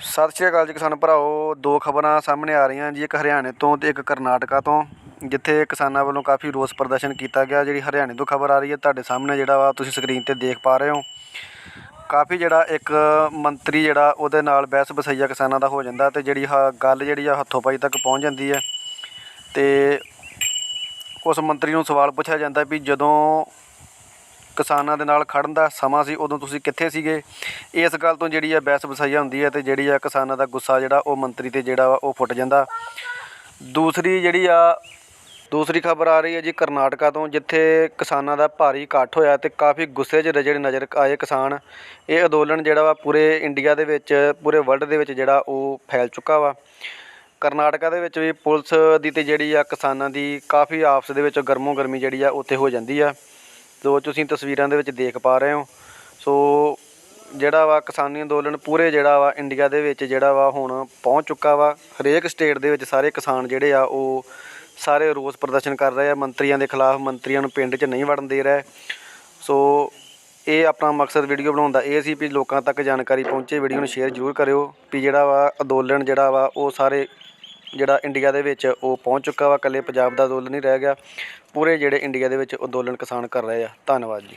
ਸਤਿ ਸ਼੍ਰੀ ਅਕਾਲ ਜੀ ਕਿਸਾਨ ਭਰਾਓ। ਦੋ ਖਬਰਾਂ ਸਾਹਮਣੇ ਆ ਰਹੀਆਂ ਜੀ, ਇੱਕ ਹਰਿਆਣੇ ਤੋਂ ਤੇ ਇੱਕ ਕਰਨਾਟਕਾ ਤੋਂ, ਜਿੱਥੇ ਕਿਸਾਨਾਂ ਵੱਲੋਂ ਕਾਫੀ ਰੋਸ ਪ੍ਰਦਰਸ਼ਨ ਕੀਤਾ ਗਿਆ। ਜਿਹੜੀ ਹਰਿਆਣੇ ਤੋਂ ਖਬਰ ਆ ਰਹੀ ਹੈ, ਤੁਹਾਡੇ ਸਾਹਮਣੇ ਜਿਹੜਾ ਵਾ ਤੁਸੀਂ ਸਕਰੀਨ ਤੇ ਦੇਖ ਪਾ ਰਹੇ ਹੋ। ਕਾਫੀ ਜਿਹੜਾ ਇੱਕ ਮੰਤਰੀ ਜਿਹੜਾ, ਉਹਦੇ ਨਾਲ ਬਹਿਸ ਬਸਈਆ ਕਿਸਾਨਾਂ ਦਾ ਹੋ ਜਾਂਦਾ ਤੇ ਜਿਹੜੀ ਹ, ਗੱਲ ਜਿਹੜੀ ਆ, ਹੱਥੋਂ ਪਾਈ ਤੱਕ ਪਹੁੰਚ ਜਾਂਦੀ ਹੈ। ਤੇ ਉਸ ਮੰਤਰੀ ਨੂੰ ਸਵਾਲ ਪੁੱਛਿਆ ਜਾਂਦਾ ਵੀ ਜਦੋਂ ਕਿਸਾਨਾਂ ਦੇ ਨਾਲ ਖੜਨ ਦਾ ਸਮਾਂ ਸੀ, ਉਦੋਂ ਤੁਸੀਂ ਕਿੱਥੇ ਸੀਗੇ? ਇਸ ਗੱਲ ਤੋਂ ਜਿਹੜੀ ਆ ਬਹਿਸ ਵਸਾਈਆ ਹੁੰਦੀ ਹੈ ਤੇ ਜਿਹੜੀ ਆ ਕਿਸਾਨਾਂ ਦਾ ਗੁੱਸਾ ਜਿਹੜਾ, ਉਹ ਮੰਤਰੀ ਤੇ ਜਿਹੜਾ ਵਾ, ਉਹ ਫੁੱਟ ਜਾਂਦਾ। ਦੂਸਰੀ ਜਿਹੜੀ ਆ, ਦੂਸਰੀ ਖਬਰ ਆ ਰਹੀ ਹੈ ਜੀ ਕਰਨਾਟਕਾ ਤੋਂ, ਜਿੱਥੇ ਕਿਸਾਨਾਂ ਦਾ ਭਾਰੀ ਇਕੱਠ ਹੋਇਆ ਤੇ ਕਾਫੀ ਗੁੱਸੇ 'ਚ ਜਿਹੜੇ ਨਜ਼ਰ ਆਏ ਕਿਸਾਨ। ਇਹ ਅੰਦੋਲਨ ਜਿਹੜਾ ਵਾ, ਪੂਰੇ ਇੰਡੀਆ ਦੇ ਵਿੱਚ, ਪੂਰੇ ਵਰਲਡ ਦੇ ਵਿੱਚ ਜਿਹੜਾ, ਉਹ ਫੈਲ ਚੁੱਕਾ ਵਾ। ਕਰਨਾਟਕਾ ਦੇ ਵਿੱਚ ਵੀ ਪੁਲਿਸ ਦੀ ਤੇ ਜਿਹੜੀ ਆ ਕਿਸਾਨਾਂ ਦੀ ਕਾਫੀ ਆਪਸ ਦੇ ਵਿੱਚ ਗਰਮੋ ਗਰਮੀ ਜਿਹੜੀ ਆ, ਉੱਥੇ ਹੋ ਜਾਂਦੀ ਆ। ਜੋ ਤੁਸੀਂ ਤਸਵੀਰਾਂ ਦੇ ਵਿੱਚ ਦੇਖ ਪਾ ਰਹੇ ਹੋ, ਸੋ ਜਿਹੜਾ ਵਾ ਕਿਸਾਨੀ ਅੰਦੋਲਨ ਪੂਰੇ ਜਿਹੜਾ ਵਾ ਇੰਡੀਆ ਦੇ ਵਿੱਚ ਜਿਹੜਾ ਵਾ ਹੁਣ ਪਹੁੰਚ ਚੁੱਕਾ ਵਾ, ਹਰੇਕ ਸਟੇਟ ਦੇ ਵਿੱਚ ਸਾਰੇ ਕਿਸਾਨ ਜਿਹੜੇ ਆ ਉਹ ਸਾਰੇ ਰੋਸ ਪ੍ਰਦਰਸ਼ਨ ਕਰ ਰਹੇ ਆ, ਮੰਤਰੀਆਂ ਦੇ ਖਿਲਾਫ ਮੰਤਰੀਆਂ ਨੂੰ ਪਿੰਡ 'ਚ ਨਹੀਂ ਵੜਨ ਦੇ ਰਹੇ। ਸੋ ਇਹ ਆਪਣਾ ਮਕਸਦ ਵੀਡੀਓ ਬਣਾਉਣ ਦਾ ਇਹ ਸੀ ਵੀ ਲੋਕਾਂ ਤੱਕ ਜਾਣਕਾਰੀ ਪਹੁੰਚੇ, ਵੀਡੀਓ ਨੂੰ ਸ਼ੇਅਰ ਜ਼ਰੂਰ ਕਰਿਓ ਵੀ ਜਿਹੜਾ ਵਾ ਅੰਦੋਲਨ ਜਿਹੜਾ ਵਾ ਉਹ ਸਾਰੇ ਜਿਹੜਾ ਇੰਡੀਆ ਦੇ ਵਿੱਚ ਉਹ ਪਹੁੰਚ ਚੁੱਕਾ ਵਾ, ਇਕੱਲੇ ਪੰਜਾਬ ਦਾ ਅੰਦੋਲਨ ਨਹੀਂ ਰਹਿ ਗਿਆ। ਪੂਰੇ ਜਿਹੜੇ ਇੰਡੀਆ ਦੇ ਵਿੱਚ ਅੰਦੋਲਨ ਕਿਸਾਨ ਕਰ ਰਹੇ ਆ। ਧੰਨਵਾਦ ਜੀ।